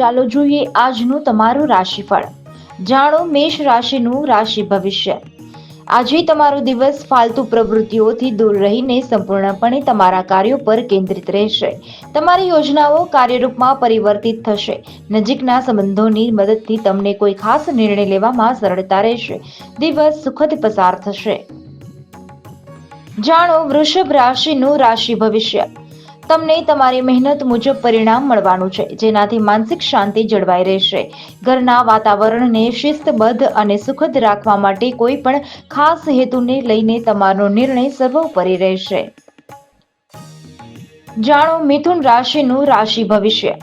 ચાલો જોઈએ આજનું તમારું રાશિફળ. જાણો મેષ રાશિનું રાશિ ભવિષ્ય. આજે તમારો દિવસ ફાલતુ પ્રવૃત્તિઓથી દૂર રહીને સંપૂર્ણપણે તમારા કાર્યો પર કેન્દ્રિત રહેશે. તમારી યોજનાઓ કાર્યરૂપમાં પરિવર્તિત થશે. નજીકના સંબંધોની મદદથી તમને કોઈ ખાસ નિર્ણય લેવામાં સરળતા રહેશે. દિવસ સુખદ પસાર થશે. જાણો વૃષભ રાશિનું રાશિ ભવિષ્ય. તમને તમારી મહેનત મુજબ પરિણામ મળવાનું છે, જેનાથી માનસિક શાંતિ જળવાઈ રહેશે. ઘરના વાતાવરણને શિસ્તબદ્ધ અને સુખદ રાખવા માટે કોઈ પણ ખાસ હેતુને લઈને તમારો નિર્ણય સર્વોપરી રહેશે. જાણો, મિથુન રાશિનું રાશિ ભવિષ્ય.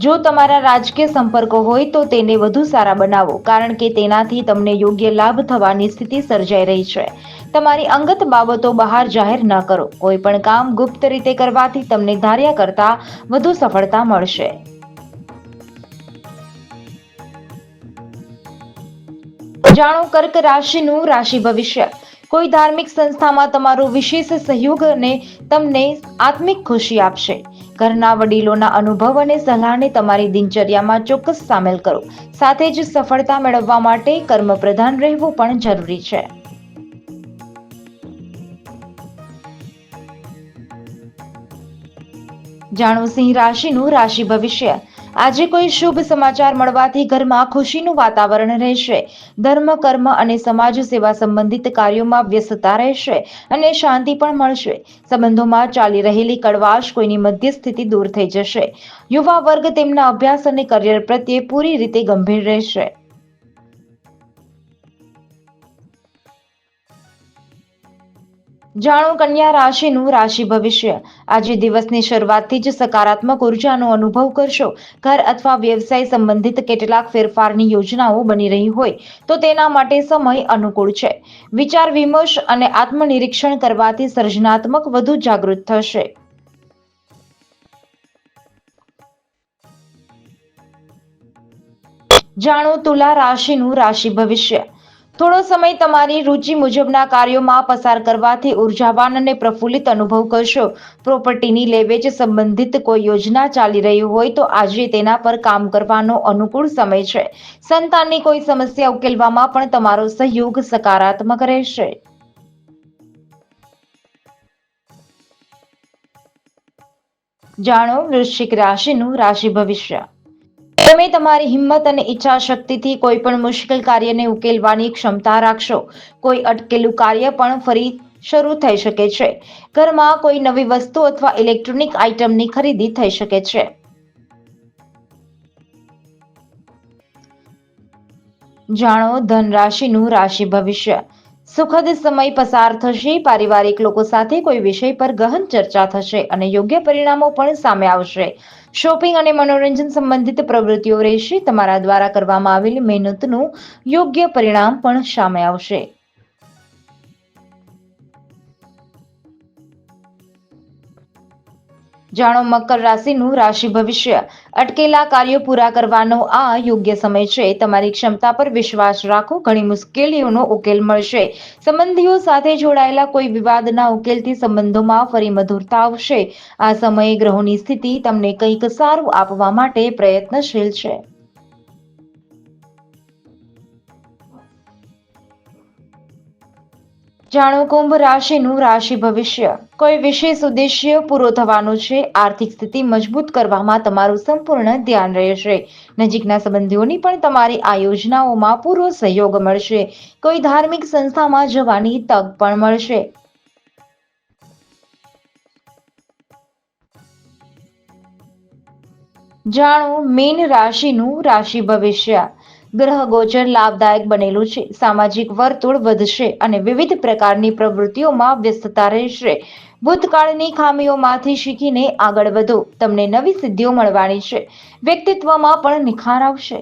જો તમારા રાજકીય સંપર્કો હોય તો તેને વધુ સારા બનાવો, કારણ કે તેનાથી તમને યોગ્ય લાભ થવાની સ્થિતિ સર્જાઈ રહી છે. તમારી અંગત બાબતો બહાર જાહેર ન કરો. કોઈ પણ કામ ગુપ્ત રીતે કરવાથી તમને ધાર્યા કરતા વધુ સફળતા મળશે. જાણો, કર્ક રાશિનું રાશિ ભવિષ્ય. કોઈ ધાર્મિક સંસ્થામાં તમારો વિશેષ સહયોગ અને તમને આત્મિક ખુશી આપશે. ઘરના વડીલોના અનુભવ અને સલાહને તમારી દિનચર્યામાં ચોક્કસ સામેલ કરો. સાથે જ સફળતા મેળવવા માટે કર્મ પ્રધાન રહેવું પણ જરૂરી છે. જાણો સિંહ રાશિનું રાશિ ભવિષ્ય. આજે કોઈ શુભ સમાચાર મળવાથી ઘરમાં ખુશીનું વાતાવરણ રહેશે. ધર્મ, કર્મ અને સમાજ સેવા સંબંધિત કાર્યોમાં વ્યસ્તતા રહેશે અને શાંતિ પણ મળશે. સંબંધોમાં ચાલી રહેલી કડવાશ કોઈની મધ્યસ્થિતિ દૂર થઈ જશે. યુવા વર્ગ તેમના અભ્યાસ અને કરિયર પ્રત્યે પૂરી રીતે ગંભીર રહેશે. જાણો કન્યા રાશિનું રાશિ ભવિષ્ય. આજે દિવસની શરૂઆતથી જ સકારાત્મક ઉર્જાનો અનુભવ કરશો. ઘર અથવા વ્યવસાય સંબંધિત કેટલાક ફેરફારની યોજનાઓ બની રહી હોય તો તેના માટે સમય અનુકૂળ છે. વિચાર વિમર્શ અને આત્મનિરીક્ષણ કરવાથી સર્જનાત્મક વધુ જાગૃત થશે. જાણો તુલા રાશિનું રાશિ ભવિષ્ય. થોડો સમય તમારી રુચિ મુજબના કાર્યોમાં પસાર કરવાથી ઉર્જાવાન અને પ્રફુલ્લિત અનુભવ કરશો. પ્રોપર્ટીની લેવેચ સંબંધિત કોઈ યોજના ચાલી રહી હોય તો આજે તેના પર કામ કરવાનો અનુકૂળ સમય છે. સંતાનની કોઈ સમસ્યા ઉકેલવામાં પણ તમારો સહયોગ સકારાત્મક રહેશે. જાણો, વૃશ્ચિક રાશિનું રાશિ ભવિષ્ય. તમે તમારી હિંમત અને ઈચ્છા કોઈ પણ મુશ્કેલ કાર્યને ઉકેલવાની ક્ષમતા રાખશો. કોઈ અટકેલું કાર્ય પણ ફરી શરૂ થઈ શકે છે. ઘરમાં કોઈ નવી વસ્તુ અથવા ઇલેક્ટ્રોનિક આઇટમની ખરીદી થઈ શકે છે. જાણો ધન રાશિનું રાશિ ભવિષ્ય. સુખદ સમય પસાર થશે, પારિવારિક લોકો સાથે કોઈ વિષય પર ગહન ચર્ચા થશે અને યોગ્ય પરિણામો પણ સામે આવશે. શોપિંગ અને મનોરંજન સંબંધિત પ્રવૃત્તિઓ રહેશે. તમારા દ્વારા કરવામાં આવેલી મહેનતનું યોગ્ય પરિણામ પણ સામે આવશે. જાણો મકર રાશિનું રાશિ ભવિષ્ય. અટકેલા કાર્યો પૂરા કરવાનો આ યોગ્ય સમય છે. તમારી ક્ષમતા પર વિશ્વાસ રાખો. ઘણી મુશ્કેલીઓનો ઉકેલ મળશે. સંબંધીઓ સાથે જોડાયેલા કોઈ વિવાદના ઉકેલથી સંબંધોમાં ફરી મધુરતા આવશે. આ સમયે ગ્રહોની સ્થિતિ તમને કંઈક સારું આપવા માટે પ્રયત્નશીલ છે. જાણો કુંભ રાશિનું રાશિ ભવિષ્ય. કોઈ વિશેષ ઉદ્દેશ્ય પૂરો થવાનો છે, આર્થિક સ્થિતિ મજબૂત કરવામાં તમારું સંપૂર્ણ ધ્યાન રહેશે. નજીકના સંબંધીઓની પણ તમારી આ યોજનાઓમાં પૂરો સહયોગ મળશે. કોઈ ધાર્મિક સંસ્થામાં જવાની તક પણ મળશે. જાણો, મીન રાશિનું રાશિ ભવિષ્ય. ગ્રહ ગોચર લાભદાયક બનેલું છે. સામાજિક વર્તુળ વધશે અને વિવિધ પ્રકારની પ્રવૃત્તિઓમાં વ્યસ્તતા રહેશે. ભૂતકાળની ખામીઓમાંથી શીખીને આગળ વધો. તમને નવી સિદ્ધિઓ મળવાની છે. વ્યક્તિત્વમાં પણ નિખાર આવશે.